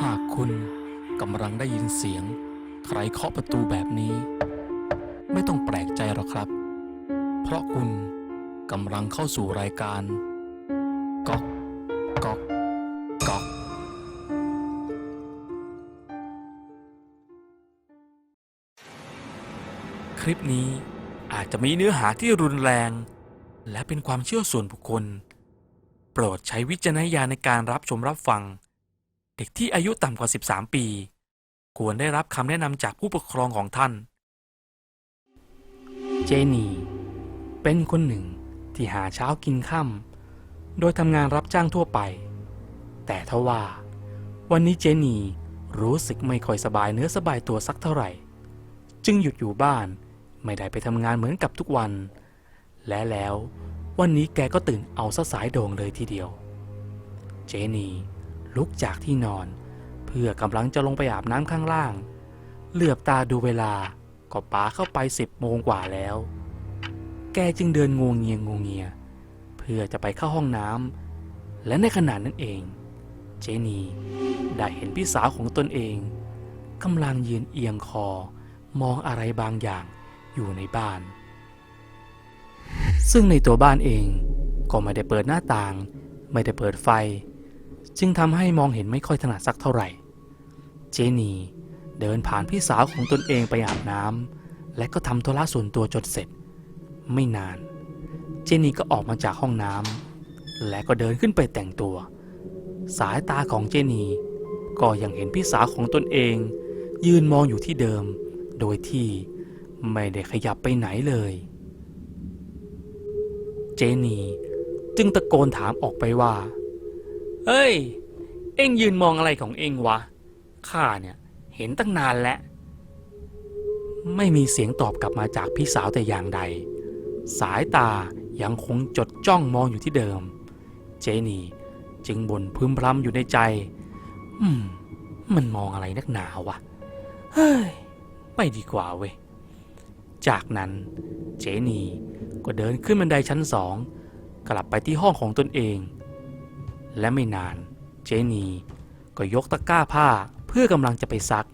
หากคุณกำลังได้ยินเสียง ใครเคาะประตูแบบนี้ ไม่ต้องแปลกใจหรอกครับ เพราะคุณกำลังเข้าสู่รายการก๊อกก๊อกก๊อกคลิปนี้อาจจะมีเนื้อหาที่รุนแรง และเป็นความเชื่อส่วนบุคคล โปรดใช้วิจารณญาณในการรับชมรับฟัง ด็กที่อายุต่ำกว่า 13 ปี ควรได้รับคำแนะนำจากผู้ปกครองของท่าน เจนี เป็นคนหนึ่งที่หาเช้ากินค่ำโดยทำงานรับจ้างทั่วไป แต่ทว่า วันนี้เจนีรู้สึกไม่ค่อยสบายเนื้อสบายตัวสักเท่าไหร่ จึงหยุดอยู่บ้านไม่ได้ไปทำงานเหมือนกับทุกวัน และแล้ววันนี้แกก็ตื่นเอาซะสายโด่งเลยทีเดียว เจนี ลุกจากที่นอน เพื่อกำลังจะลงไปอาบน้ำข้างล่าง เหลือบตาดูเวลาก็ปาเข้าไปสิบโมงกว่าแล้ว แกจึงเดินงวงเงียงงวงเงีย เพื่อจะไปเข้าห้องน้ำและในขณะนั้นเอง เจนีได้เห็นพี่สาวของตนเองกำลังยืนเอียงคอมองอะไรบางอย่างอยู่ในบ้าน ซึ่งในตัวบ้านเองก็ไม่ได้เปิดหน้าต่าง ไม่ได้เปิดไฟ จึงทำให้มองเห็นไม่ค่อยถนัดสักเท่าไหร่ เจนีเดินผ่านพี่สาวของตนเองไปอาบน้ำและก็ทำธุระส่วนตัวจนเสร็จ ไม่นาน เจนีก็ออกมาจากห้องน้ำและก็เดินขึ้นไปแต่งตัว สายตาของเจนีก็ยังเห็นพี่สาวของตนเอง ยืนมองอยู่ที่เดิม โดยที่ไม่ได้ขยับไปไหนเลย เจนีจึงตะโกนถามออกไปว่า เฮ้ย เอ็งยืนมองอะไรของเอ็งวะ ข้าเนี่ยเห็นตั้งนานแล้ว ไม่มีเสียงตอบกลับมาจากพี่สาวแต่อย่างใด สายตายังคงจดจ้องมองอยู่ที่เดิม เจนีจึงบ่นพึมพำอยู่ในใจ อืม มันมองอะไรนักหนาวะ เฮ้ย ไม่ดีกว่าเว้ย จากนั้นเจนีก็เดินขึ้นบันไดชั้นสอง กลับไปที่ห้องของตนเอง และไม่นาน เจนีก็ยกตะกร้าผ้าเพื่อกำลังจะไปซัก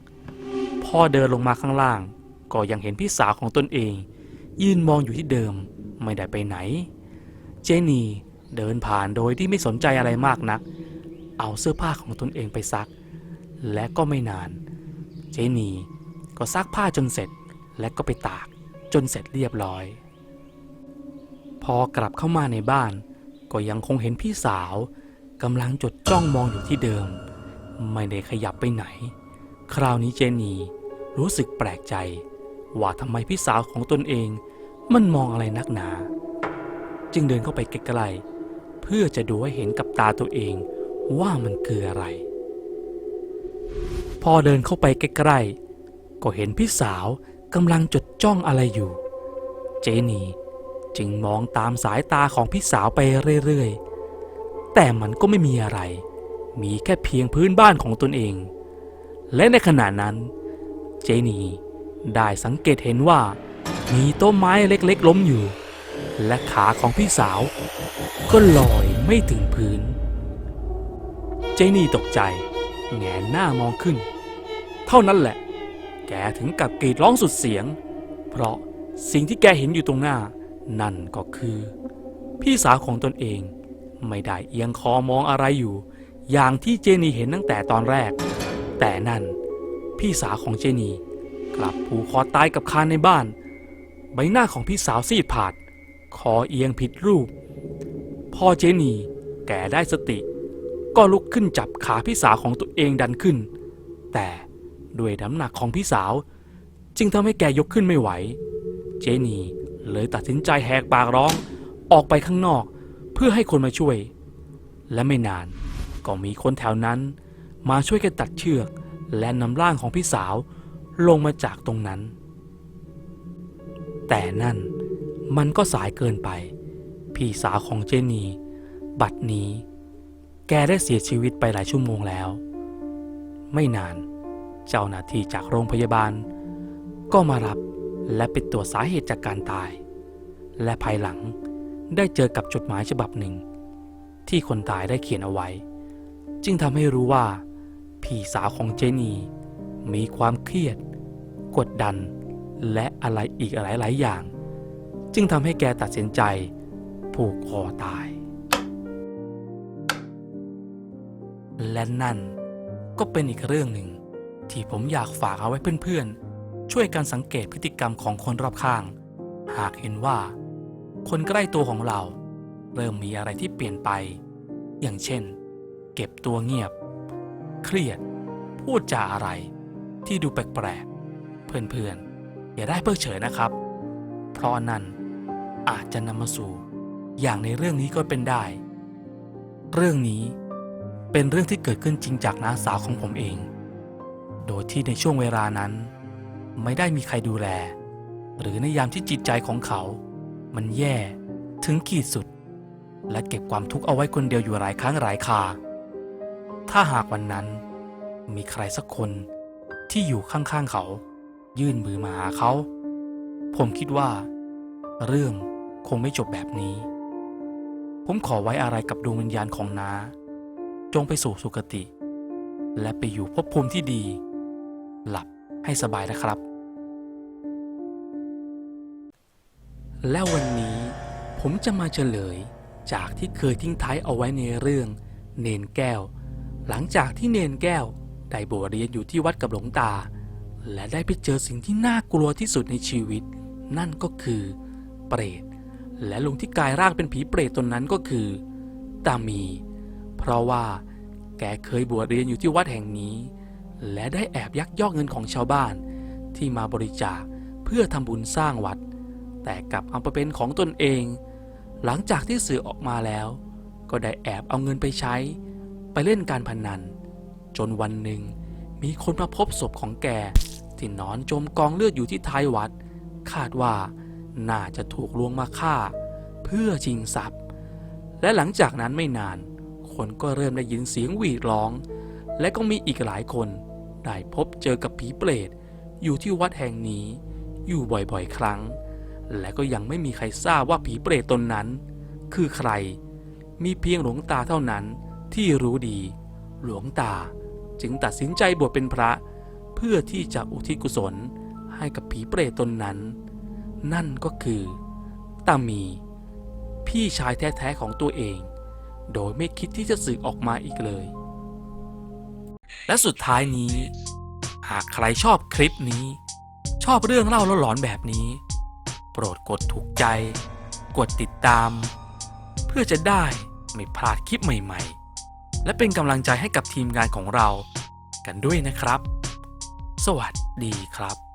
พอเดินลงมาข้างล่าง ก็ยังเห็นพี่สาวของตนเอง ยืนมองอยู่ที่เดิมไม่ได้ไปไหน เจนีเดินผ่านโดยที่ไม่สนใจอะไรมากนัก เอาเสื้อผ้าของตนเองไปซัก และก็ไม่นาน เจนีก็ซักผ้าจนเสร็จและก็ไปตากจนเสร็จเรียบร้อย พอกลับเข้ามาในบ้าน ก็ยังคงเห็นพี่สาว กำลังจดจ้องมองอยู่ที่เดิม ไม่ได้ขยับไปไหน คราวนี้เจนีรู้สึกแปลกใจ ว่าทำไมพี่สาวของตนเองมันมองอะไรนักหนา จึงเดินเข้าไปใกล้ๆเพื่อจะดูให้เห็นกับตาตัวเองว่ามันคืออะไร พอเดินเข้าไปใกล้ๆก็เห็นพี่สาวกำลังจดจ้องอะไรอยู่ เจนีจึงมองตามสายตาของพี่สาวไปเรื่อยๆ แต่มันก็ไม่มีอะไร มีแค่เพียงพื้นบ้านของตนเอง และในขณะนั้น เจนีได้สังเกตเห็นว่า มีต้นไม้เล็กๆ ล้มอยู่ และขาของพี่สาว ก็ลอยไม่ถึงพื้น เจนี่ตกใจ แงนหน้ามองขึ้น เท่านั้นแหละ แกถึงกับกรีดร้องสุดเสียง เพราะสิ่งที่แกเห็นอยู่ตรงหน้า นั่นก็คือ พี่สาวของตนเอง ไม่ได้เอียงคอมองอะไรอยู่ อย่างที่เจนีเห็นตั้งแต่ตอนแรก แต่นั่นพี่สาวของเจนี กลับผูกคอตายกับคานในบ้าน ใบหน้าของพี่สาวซีดผาด คอเอียงผิดรูป พอเจนีแกได้สติ ก็ลุกขึ้นจับขาพี่สาวของตัวเองดันขึ้น แต่ด้วยน้ำหนักของพี่สาว จึงทำให้แกยกขึ้นไม่ไหว เจนีเลยตัดสินใจแหกปากร้องออกไปข้างนอก พื่อให้คนมาช่วย และไม่นานก็มีคนแถวนั้นมาช่วยกันตัดเชือกและนำร่างของพี่สาวลงมาจากตรงนั้น แต่นั่นมันก็สายเกินไป พี่สาวของเจนี บัดนี้ แกได้เสียชีวิตไปหลายชั่วโมงแล้ว ไม่นาน เจ้าหน้าที่จากโรงพยาบาล ก็มารับและไปตรวจสาเหตุจากการตาย และภายหลัง ได้เจอกับจดหมายฉบับหนึ่ง ที่คนตายได้เขียนเอาไว้ จึงทำให้รู้ว่า พี่สาวของเจนี มีความเครียด กดดัน และอะไรอีกหลายๆอย่าง จึงทำให้แกตัดสินใจ ผูกคอตาย และนั่นก็เป็นอีกเรื่องหนึ่ง ที่ผมอยากฝากเอาไว้เพื่อนๆ ช่วยกันสังเกตพฤติกรรมของคนรอบข้าง หากเห็นว่า คนใกล้ตัวของเรา เริ่มมีอะไรที่เปลี่ยนไป อย่างเช่น เก็บตัวเงียบ เครียด พูดจาอะไร ที่ดูแปลกๆเพื่อนๆ อย่าได้เพิกเฉยนะครับ เพราะนั่นอาจจะนำมาสู่ อย่างในเรื่องนี้ก็เป็นได้ เรื่องนี้เป็นเรื่องที่เกิดขึ้นจริงจากน้าสาวของผมเอง โดยที่ในช่วงเวลานั้น ไม่ได้มีใครดูแล หรือในยามที่จิตใจของเขา มันแย่ถึงขีดสุด และเก็บความทุกข์เอาไว้คนเดียวอยู่หลายครั้งหลายคา ถ้าหากวันนั้นมีใครสักคนที่อยู่ข้างๆเขา ยื่นมือมาหาเขา ผมคิดว่า เรื่องคงไม่จบแบบนี้ ผมขอไว้อะไรกับดวงวิญญาณของน้าจงไปสู่สุคติ และไปอยู่ภพภูมิที่ดี หลับให้สบายนะครับ และวันนี้ผมจะมาเฉลยจากที่เคยทิ้งท้ายเอาไว้ในเรื่อง เนนแก้ว หลังจากที่เนนแก้วได้บวชเรียนอยู่ที่วัดกับหลวงตา และได้ไปเจอสิ่งที่น่ากลัวที่สุดในชีวิต นั่นก็คือ เปรต และลุงที่กลายร่างเป็นผีเปรตตนนั้นก็คือ ตามี เพราะว่าแกเคยบวชเรียนอยู่ที่วัดแห่งนี้ และได้แอบยักยอกเงินของชาวบ้านที่มาบริจาคเพื่อทำบุญสร้างวัด แต่กลับเอาไปเป็นของตนเอง หลังจากที่สื่อออกมาแล้ว ก็ได้แอบเอาเงินไปใช้ ไปเล่นการพนัน จนวันหนึ่งมีคนมาพบศพของแกที่นอนจมกองเลือดอยู่ที่ท้ายวัด คาดว่าน่าจะถูกลวงมาฆ่า เพื่อชิงทรัพย์ และหลังจากนั้นไม่นาน คนก็เริ่มได้ยินเสียงหวีดร้อง และก็มีอีกหลายคนได้พบเจอกับผีเปรตอยู่ที่วัดแห่งนี้อยู่บ่อยๆ ครั้ง และก็ยังไม่มีใครทราบว่าผีเปรตตนนั้น คือใคร มีเพียงหลวงตาเท่านั้นที่รู้ดี หลวงตาจึงตัดสินใจบวชเป็นพระ เพื่อที่จะอุทิศกุศลให้กับผีเปรตตนนั้น นั่นก็คือตามี พี่ชายแท้ๆของตัวเอง โดยไม่คิดที่จะสึกออกมาอีกเลย และสุดท้ายนี้ หากใครชอบคลิปนี้ ชอบเรื่องเล่าหลอนๆแบบนี้ ปรดกดถูกใจ กดติดตาม เพื่อจะได้ไม่พลาดคลิปใหม่ๆ และเป็นกำลังใจให้กับทีมงานของเรากันด้วยนะครับ สวัสดีครับ